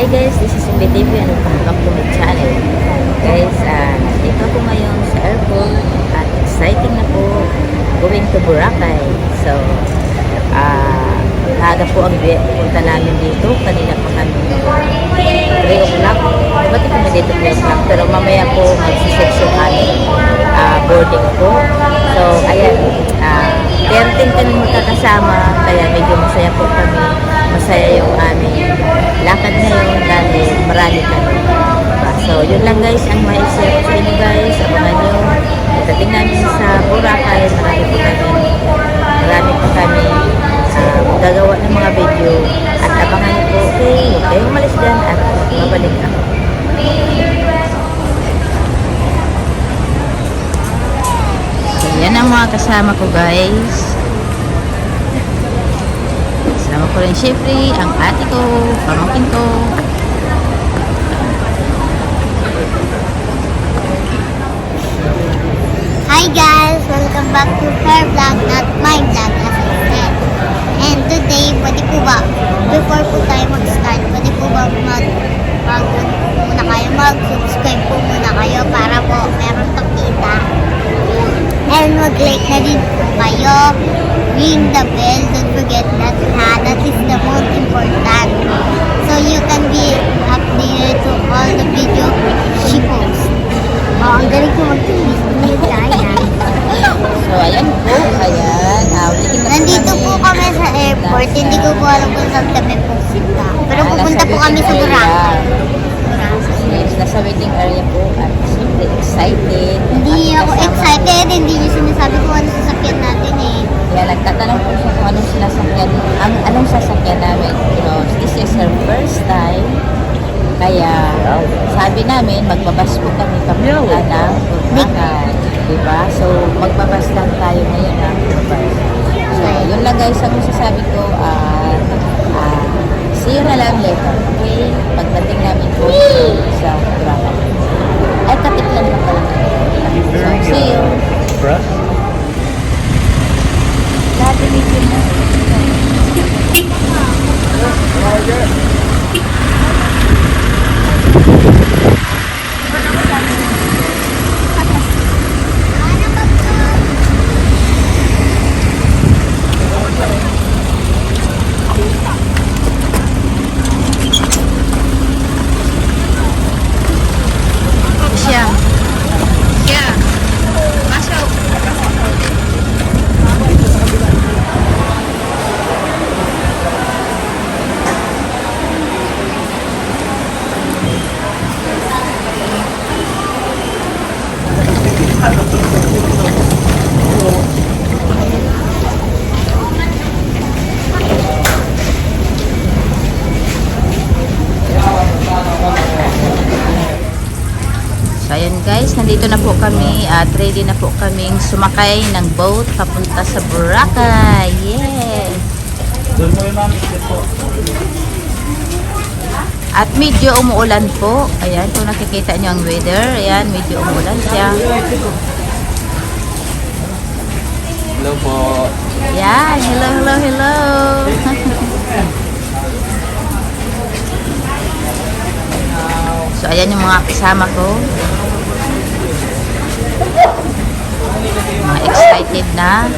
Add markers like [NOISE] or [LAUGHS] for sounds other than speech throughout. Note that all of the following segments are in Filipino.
Hi guys, this is MBTV and welcome to my channel. Guys, uh, dito ako ngayon sa airport at exciting na po going to Boracay. So, uh, maaga po ang punta namin dito. Kanina pa kami 3 o'clock. Ba't kami dito 3 o'clock? Pero mamaya po magsisection kami uh, boarding po. So, ayan, uh, 13 kami magkakasama kaya medyo masaya po kami. Masaya yung dahil kami. Diba? So, yun lang guys ang maisip sa inyo guys. Abangan nyo. Pagdating namin sa Boracay, marami po kami. Marami po kami uh, gagawa ng mga video. At abangan nyo po. Okay, huwag kayong umalis dyan at mabalik ako. So, yan ang mga kasama ko guys. Kasama ko rin syempre ang ate ko, pamangkin ko. Hi guys! Welcome back to her vlog, not my vlog as I said. And today, pwede po ba, before po tayo mag-start, pwede po ba mag, mag, muna kayo, mag-subscribe po muna kayo para po meron pang kita. And mag-like na din po kayo. Ring the bell. Don't forget that ha, that is the most important. So you can be updated to all the video she posts. Oh, ang galing ko mag-video kami sa Boracay. area. Yes, nasa waiting area po at siyempre excited. Hindi ako excited. Hindi niyo sinasabi kung ano sasakyan natin eh. Kaya nagtatanong po siya kung anong sinasakyan, ang, anong sasakyan namin. You know, this is her first time. Kaya sabi namin, magbabas po kami papunta ng Boracay. Diba? So, magbabas lang tayo ngayon ng bus. So, yun lang guys ang masasabi ko. ah, see you na lang later. Okay? Pagdating namin po sa Boracay. Ay, kapit lang na pala. So, see you. Dati medyo na. Siya. Siya. Masok. So ayan guys, nandito na po kami at ready na po kaming sumakay ng boat papunta sa Boracay. Yes! At medyo umuulan po. Ayan, kung nakikita nyo ang weather, ayan, medyo umuulan siya. Hello po. Ayan, hello, hello, hello. so ayan yung mga kasama ko. Mga excited na.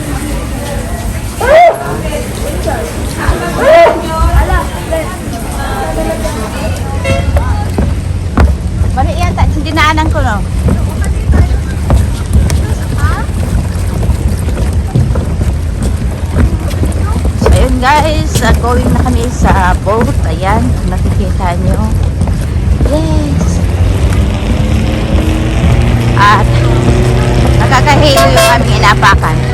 Balik yata, dinaanan ko no. Guys, uh, going na kami sa boat. Ayan, nakikita nyo. Yes. At nakakahilo yung aming inapakan.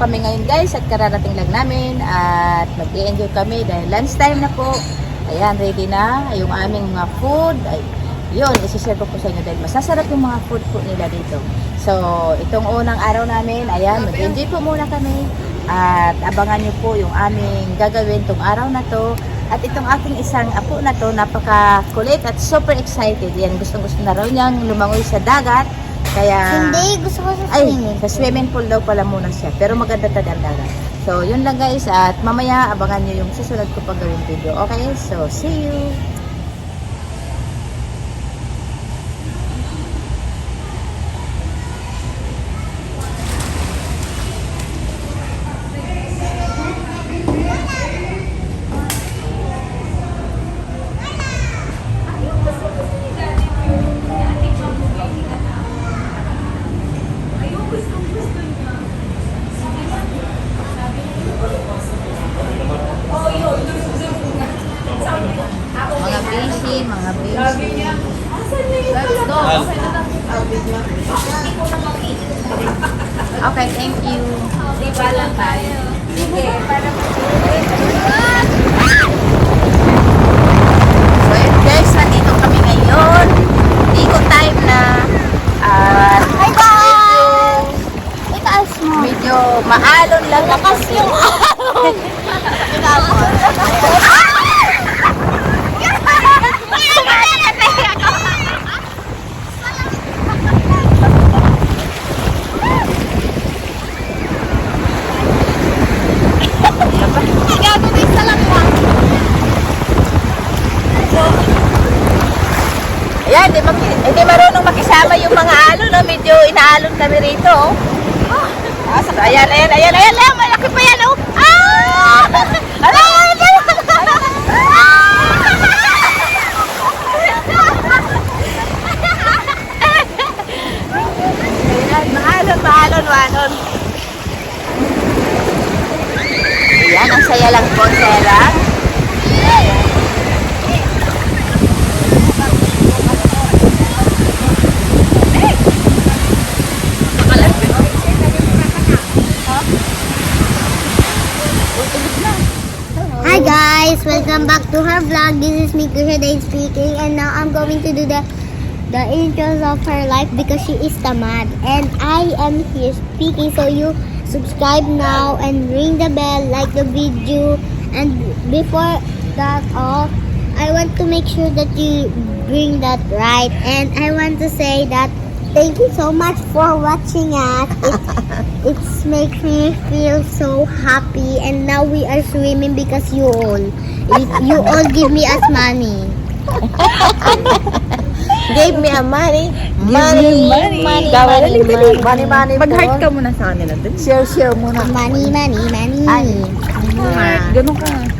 Kami ngayon guys at kararating lang namin at mag enjoy kami dahil lunchtime na po. Ayan, ready na yung aming mga food. Ay, yun, isi-share ko po sa inyo dahil masasarap yung mga food po nila dito. So, itong unang araw namin, ayan, mag-enjoy po muna kami at abangan nyo po yung aming gagawin tong araw na to. At itong aking isang apo na to, napaka-kulit at super excited. Yan, gustong-gusto na raw niyang lumangoy sa dagat. Kaya... Hindi, gusto ko sa Ay, swimming. sa swimming pool daw pala muna siya. Pero maganda dagat. So, yun lang guys. At mamaya, abangan nyo yung susunod ko pag gawin video. Okay? So, see you! Okay, thank you. Di ba lang tayo? Sige, para So yun guys, nandito kami ngayon. Hindi ko time na at Hi guys! Itaas mo. medyo maalon lang Lakas yung araw. Gago may salang lang. Ayan, di, maki, hindi marunong makisama yung mga alon, no? medyo inaalon kami rito. Oh. Ah, ayan, ayan, ayan, ayan, ayan, malaki pa yan, oh. Ah! Ala, ala, ala. Ayan, maalon, maalon, maalon. Ayan, ang saya lang po, saya lang. Hi guys, welcome back to her vlog. This is me, Kushadane speaking, and now I'm going to do the the intros of her life because she is the mad, and I am here speaking. So you subscribe now and ring the bell, like the video, and before that all, I want to make sure that you bring that right, and I want to say that. Thank you so much for watching us. It, [LAUGHS] it makes me feel so happy and now we are swimming because you all you, all give me us money. [LAUGHS] Gave me a money. Money, money. money, money, dali. money, money, Mag-heart ka muna sa kanila. Share, share muna. Money, money, money. Ay. Ganun ka.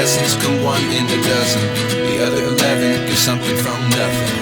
lessons come one in a dozen. The other eleven get something from nothing.